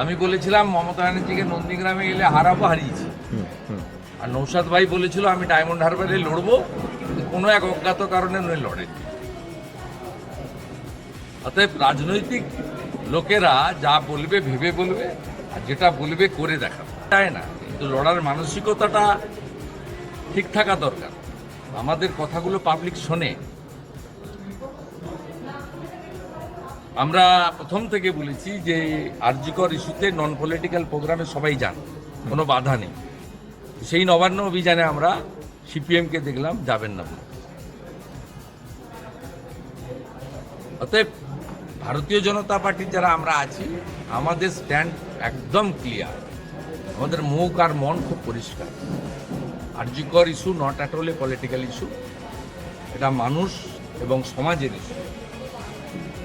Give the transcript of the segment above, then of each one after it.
আমি বলেছিলাম মমতা ব্যানার্জিকে নন্দীগ্রামে গেলে হারাবো হারিয়েছি। আর নৌসাদ ভাই বলেছিল আমি ডায়মন্ড হারবারে লড়বো কোনো এক অজ্ঞাত কারণে নয় লড়েনি। অতএব রাজনৈতিক লোকেরা যা বলবে ভেবে বলবে আর যেটা বলবে করে দেখাবে। তাই না? কিন্তু লড়ার মানসিকতাটা ঠিক থাকা দরকার। আমাদের কথাগুলো পাবলিক শোনে। আমরা প্রথম থেকে বলেছি যে আরজিকর ইস্যুতে নন পলিটিক্যাল প্রোগ্রামে সবাই যান, কোনো বাধা নেই। সেই নবান্ন অভিযানে আমরা সিপিএমকে দেখলাম যাবেন না। অতএব ভারতীয় জনতা পার্টির যারা আমরা আছি, আমাদের স্ট্যান্ড একদম ক্লিয়ার আমাদের মুখ আর মন খুব পরিষ্কার। R G Kar issue not at all a political issue এটা মানুষ এবং সমাজের ইস্যু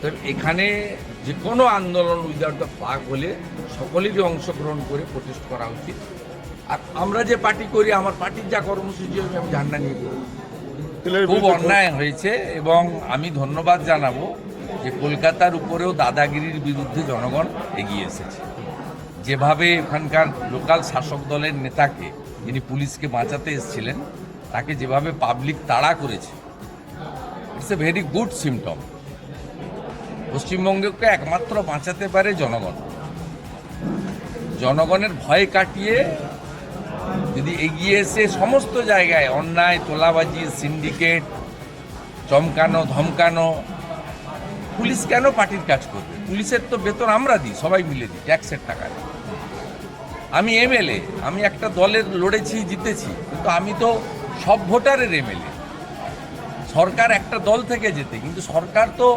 তো এখানে যে কোনো আন্দোলন উইদাউট দ্য ফ্লাগ হলে সকলেরই অংশগ্রহণ করে প্রতিষ্ঠা করা উচিত। আর আমরা যে পার্টি করি আমার পার্টির যা কর্মসূচি হবে আমি ঝান্ডা নিয়ে করব। খুব অন্যায় হয়েছে এবং আমি ধন্যবাদ জানাব যে কলকাতার উপরেও দাদাগিরির বিরুদ্ধে জনগণ এগিয়ে এসেছে। যেভাবে এখানকার লোকাল শাসক দলের নেতাকে যিনি পুলিশকে বাঁচাতে এসেছিলেন তাকে যেভাবে পাবলিক তাড়া করেছে it's a very good symptom পশ্চিমবঙ্গকে একমাত্র বাঁচাতে পারে জনগণ। জনগণের ভয় কাটিয়ে যদি এগিয়ে এসে সমস্ত জায়গায় অন্যায়, তোলাবাজি, সিন্ডিকেট, চমকানো, ধমকানো, পুলিশ কেন পার্টির কাজ করবে? পুলিশের তো বেতন আমরা দিই, সবাই মিলে দিই, ট্যাক্সের টাকায় আমি এমএলএ, আমি একটা দলের লড়েছি, জিতেছি, কিন্তু আমি তো সব ভোটারের এমএলএ। সরকার একটা দল থেকে যেতে, কিন্তু সরকার তো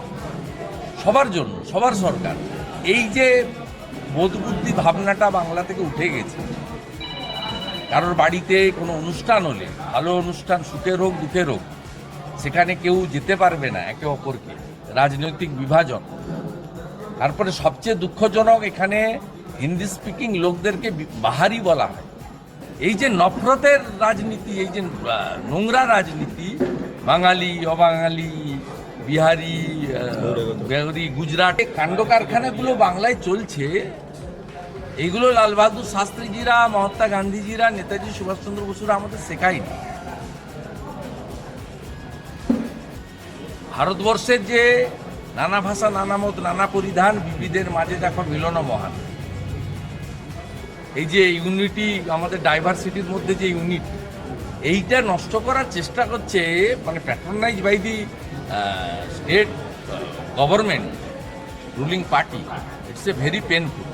সবার জন্য, সবার সরকার। এই যে বোধবুদ্ধি ভাবনাটা বাংলা থেকে উঠে গেছে, কারোর বাড়িতে কোনো অনুষ্ঠান হলে, ভালো অনুষ্ঠান সুখের হোক দুঃখের হোক সেখানে কেউ যেতে পারবে না, একে অপরকে, রাজনৈতিক বিভাজন। তারপরে সবচেয়ে দুঃখজনক এখানে হিন্দি স্পিকিং লোকদেরকে বাহারি বলা হয়। এই যে নফরতের রাজনীতি, এই যে নোংরা রাজনীতি, বাঙালি, অবাঙালি, বিহারি গুজরাট কাণ্ড কারখানাগুলো বাংলায় চলছে। এইগুলো লাল বাহাদুর শাস্ত্রীজিরা, মহাত্মা গান্ধীজিরা, নেতাজি সুভাষচন্দ্র বসুরা আমাদের শেখায়নি। ভারতবর্ষের যে নানা ভাষা, নানা মত, নানা পরিধান বিবিধের মাঝে দেখো মিলন মহান। এই যে ইউনিটি, আমাদের ডাইভার্সিটির মধ্যে যে ইউনিট, এইটা নষ্ট করার চেষ্টা করছে মানে patronise by the state government ruling party it's a very painful